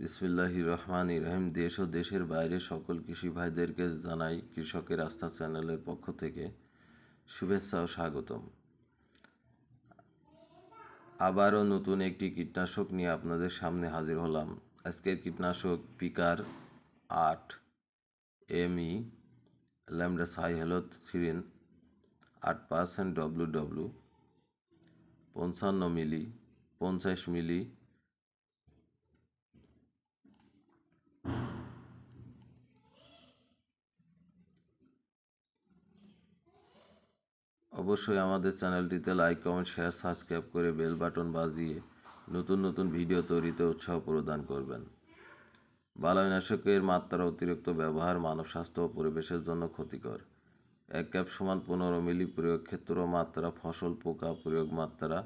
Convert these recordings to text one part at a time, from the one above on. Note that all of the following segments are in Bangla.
বিসমিল্লাহি রহমান রহিম। দেশ ও দেশের বাইরে সকল কৃষি ভাইদেরকে জানাই কৃষকের আস্থা চ্যানেলের পক্ষ থেকে শুভেচ্ছা ও স্বাগতম। আবারও নতুন একটি কীটনাশক নিয়ে আপনাদের সামনে হাজির হলাম। আজকের কীটনাশক পিকার আট এমই ল্যামডা সাই থ্রিন আট পার্সেন্ট ডব্লু ডব্লু পঞ্চান্ন মিলি, পঞ্চাশ মিলি অবশ্যই আমাদের চ্যানেলটিতে লাইক, কমেন্ট শেয়ার সাবস্ক্রাইব করে বেল বাটন বাজিয়ে নতুন নতুন ভিডিও তৈরিতে উৎসাহ প্রদান করবেন। বালাইনাশকের মাত্রা অতিরিক্ত ব্যবহার মানব স্বাস্থ্য ও পরিবেশের জন্য ক্ষতিকর। এক ক্যাপ সমান পনেরো মিলি প্রয়োগ ক্ষেত্র মাত্রা, ফসল পোকা প্রয়োগ মাত্রা,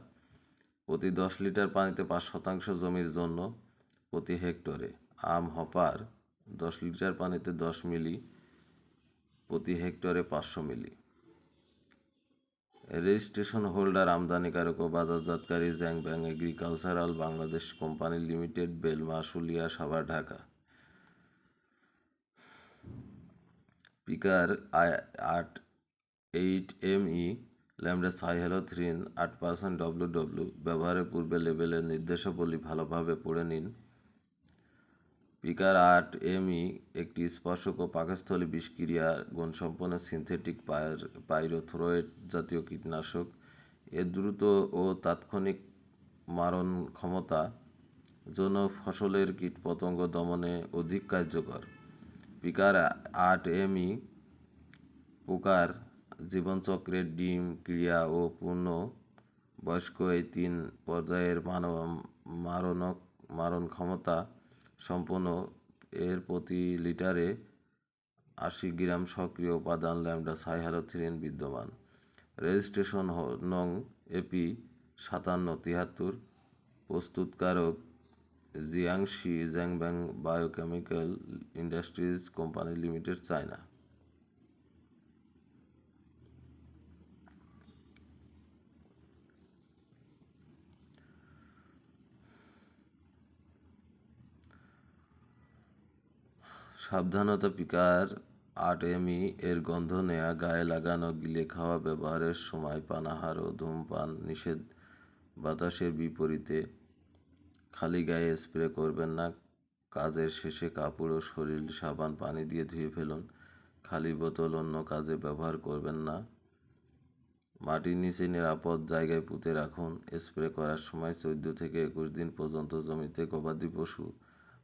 প্রতি দশ লিটার পানিতে পাঁচ শতাংশ জমির জন্য প্রতি হেক্টরে। আম হপার, দশ লিটার পানিতে দশ মিলি, প্রতি হেক্টরে পাঁচশো মিলি। রেজিস্ট্রেশন হোল্ডার, আমদানিকারক ও বাজারজাতকারী Jang Bang agricultural Bangladesh company limited, Belma Ashulia Savar, Dhaka. পিকার আট eight M E lambda cyhalothrin আট পার্সেন্ট ডব্লু ডব্লু ব্যবহারের পূর্বে লেবেলের নির্দেশাবলী ভালোভাবে পড়ে নিন। পিকার আট এমই একটি স্পর্শক ও পাকস্থলী বিষক্রিয়া গুণসম্পন্ন সিনথেটিক পাইরোথ্রোয়েট জাতীয় কীটনাশক। এর দ্রুত ও তাৎক্ষণিক মারণ ক্ষমতা জন্য ফসলের কীটপতঙ্গ দমনে অধিক কার্যকর। পিকার আট এমই পোকার জীবনচক্রের ডিম, ক্রিয়া ও পূর্ণ বয়স্ক এই তিন পর্যায়ের মানব, মারণক, মারণ ক্ষমতা সম্পন্ন এর প্রতি লিটারে আশি গ্রাম সক্রিয় উপাদান ল্যামডা সাইহালোথিরিন বিদ্যমান। রেজিস্ট্রেশন নং এপি সাতান্ন তিয়াত্তর প্রস্তুতকারক Jiangxi Jangbang biochemical industries company limited, China. সাবধানতা পিকার আট এমই এর গন্ধ নেয়া, গায়ে লাগানো, গিলে খাওয়া ব্যবহারের সময় পানাহার ও ধূমপান নিষেধ বাতাসের বিপরীতে। খালি গায়ে স্প্রে করবেন না, কাজের শেষে কাপড় ও শরীর, সাবান, পানি দিয়ে ধুয়ে ফেলুন। খালি বোতল অন্য কাজে ব্যবহার করবেন না। মাটির নিচে নিরাপদ জায়গায় পুঁতে রাখুন। স্প্রে করার সময় চোদ্দ থেকে একুশ দিন পর্যন্ত জমিতে গবাদি পশু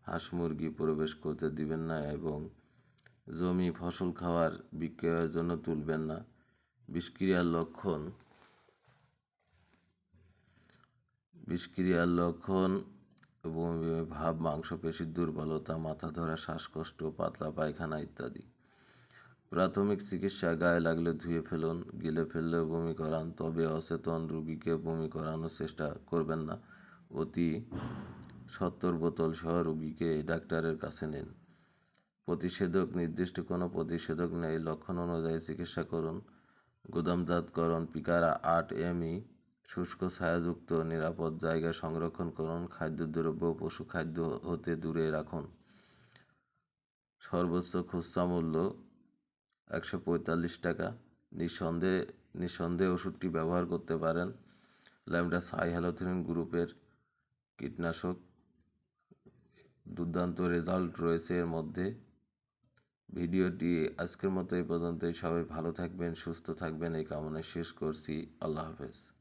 হাঁস মুরগি প্রবেশ করতে দিবেন না এবং জমি ফসল খাওয়ার বিক্রয়ের জন্য তুলবেন না। বিষক্রিয়ার লক্ষণ বিষক্রিয়ার লক্ষণ এবং ভাব মাংসপেশির দুর্বলতা, মাথা ধরা, শ্বাসকষ্ট, পাতলা পায়খানা ইত্যাদি। প্রাথমিক চিকিৎসা গায়ে লাগলে ধুয়ে ফেলুন, গিলে ফেললেও বমি করান, তবে অচেতন রুগীকে বমি করানোর চেষ্টা করবেন না। অতি সত্তর বোতল সহ রোগীকে ডাক্তারের কাছে নিন। প্রতিষেধক, নির্দিষ্ট কোনো প্রতিষেধক নেই। লক্ষণ অনুযায়ী চিকিৎসা করুন। গুদামজাতকরণ, পিকারা আট এমই, শুষ্ক ছায়াযুক্ত, নিরাপদ জায়গায় সংরক্ষণ করুন। খাদ্যদ্রব্য পশু খাদ্য হতে দূরে রাখুন। সর্বোচ্চ খুচরা মূল্য একশো পঁয়তাল্লিশ টাকা। নিঃসন্দেহে নিঃসন্দেহে ওষুধটি ব্যবহার করতে পারেন। ল্যামডা সাই হ্যালোথিন গ্রুপের কীটনাশক। দুর্দান্ত রেজাল্ট রয়েছে এর মধ্যে। ভিডিওটি আজকের মতো এই পর্যন্তই। সবাই ভালো থাকবেন, সুস্থ থাকবেন। এই কামনায় শেষ করছি। আল্লাহ হাফেজ।